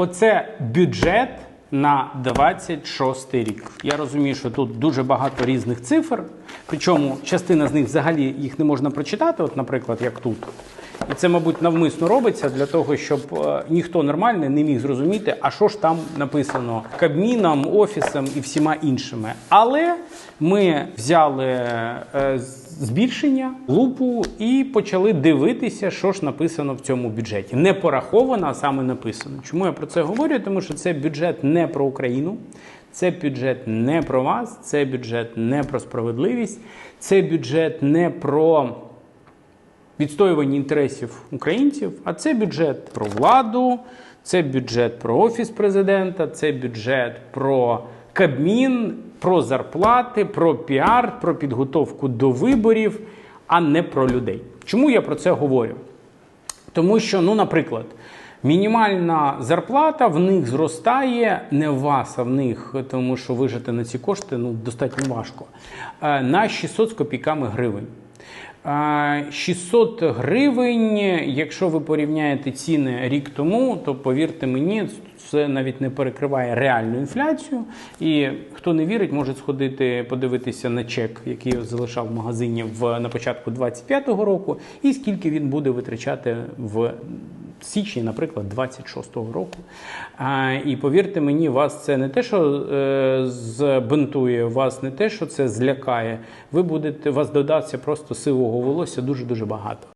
Оце бюджет на 26 рік. Я розумію, що тут дуже багато різних цифр, причому частина з них взагалі їх не можна прочитати, от, наприклад, як тут. І це, мабуть, навмисно робиться для того, щоб е, ніхто нормальний не міг зрозуміти, а що ж там написано Кабміном, Офісом і всіма іншими. Але ми взяли е, збільшення, лупу і почали дивитися, що ж написано в цьому бюджеті. Не пораховано, а саме написано. Чому я про це говорю? Тому що це бюджет не про Україну. Це бюджет не про вас, це бюджет не про справедливість, це бюджет не про відстоювання інтересів українців, а це бюджет про владу, це бюджет про офіс президента, це бюджет про Кабмін, про зарплати, про піар, про підготовку до виборів, а не про людей. Чому я про це говорю? Тому що, ну, наприклад, мінімальна зарплата в них зростає не в вас, а в них, тому що вижити на ці кошти ну, достатньо важко. е, На 600 з копійками гривень. Е, 600 гривень, якщо ви порівняєте ціни рік тому, то повірте мені, це навіть не перекриває реальну інфляцію. І хто не вірить, може сходити подивитися на чек, який я залишав в магазині в, на початку 25-го року, і скільки він буде витрачати в січні, наприклад, 26-го року. А, і повірте мені, вас це не те, що е, збентує, вас не те, що це злякає. Ви будете, вас додаться просто сивого волосся дуже дуже багато.